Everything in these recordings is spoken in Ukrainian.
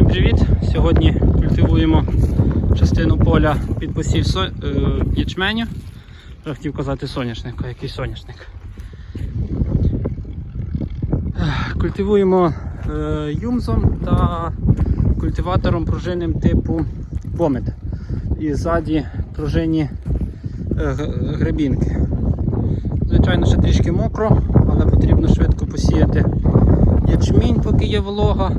Всім привіт! Сьогодні культивуємо частину поля під посів со... е, ячменю. Я хотів казати соняшник, який соняшник. Культивуємо е, юмзом та культиватором пружинним типу помет. І ззаді пружинні е, гребінки. Звичайно, ще трішки мокро, але потрібно швидко посіяти ячмінь, поки є волога.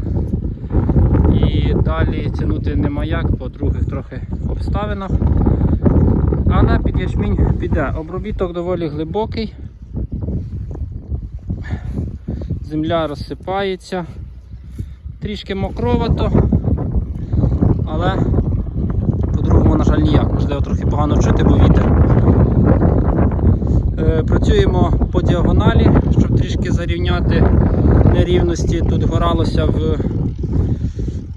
Далі тягнути нема як по других трохи обставинах. Але під ячмінь піде. Обробіток доволі глибокий. Земля розсипається. Трішки мокровато, але по-другому, на жаль, ніяк. Можливо, трохи погано чути, бо вітер. Е, Працюємо по діагоналі, щоб трішки зарівняти нерівності. Тут горалося в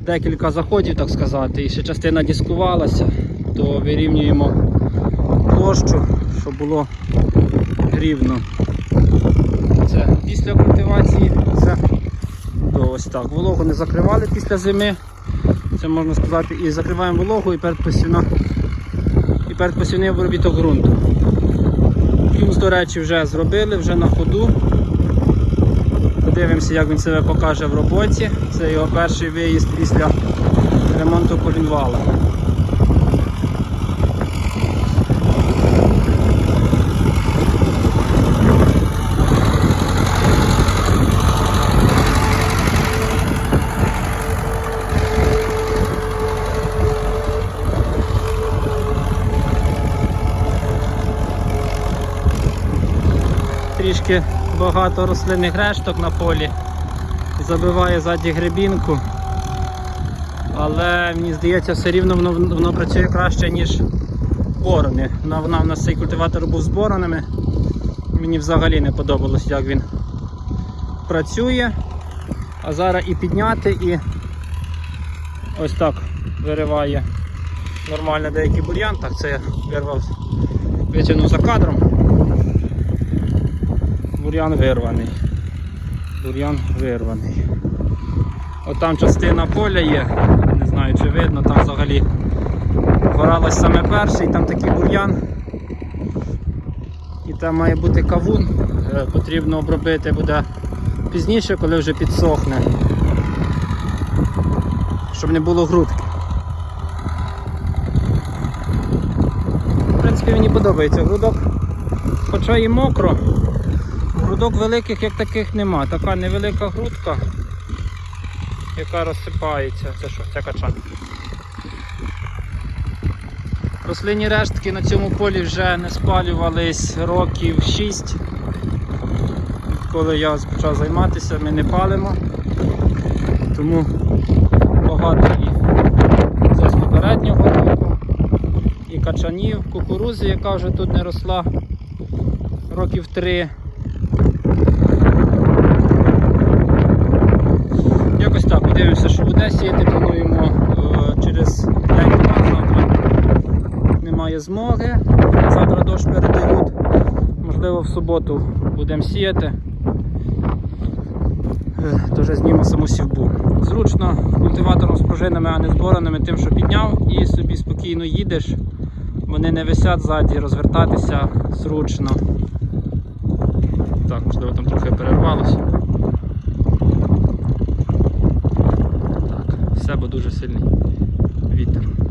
декілька заходів, так сказати, і ще частина дискувалася, то вирівнюємо площу, щоб було рівно. Це після культивації, це то ось так. Вологу не закривали після зими. Це можна сказати, і закриваємо вологу і передпосівна і передпосівний обробіток ґрунту. Юмс, до речі, вже зробили, вже на ходу. Подивимося, як він себе покаже в роботі. Це його перший виїзд після ремонту колінвала. Трішки багато рослинних решток на полі. Забиває ззаді гребінку. Але мені здається, все рівно воно, воно працює краще, ніж борони. Вона, вона в нас цей культиватор був з боронами. Мені взагалі не подобалось, як він працює. А зараз і підняти, і ось так вириває нормально деякий бур'ян. Так, це я вирвав, витягнув за кадром. Бур'ян вирваний. Бур'ян вирваний. От там частина поля є, не знаю чи видно, там взагалі горалось саме перший, там такий бур'ян. І там має бути кавун, Е, потрібно обробити буде пізніше, коли вже підсохне, щоб не було грудки. В принципі, мені подобається грудок, хоча і мокро. Грудок великих як таких нема. Така невелика грудка, яка розсипається. Це що, це качан. Рослинні рештки на цьому полі вже не спалювались років 6. Коли я почав займатися, ми не палимо. Тому багато і з попереднього року, і качанів, кукурузи, яка вже тут не росла років 3. Подивимося, що буде сіяти, плануємо е, через день-два завтра. Немає змоги. Завтра дощ передають. Можливо, в суботу будемо сіяти. Е, То вже зніму саму сівбу. Зручно культиватором з пружинами, а не з боронами, тим, що підняв і собі спокійно їдеш. Вони не висять ззаді, розвертатися зручно. Так, можливо, там трохи перервалося. треба дуже сильний вітер.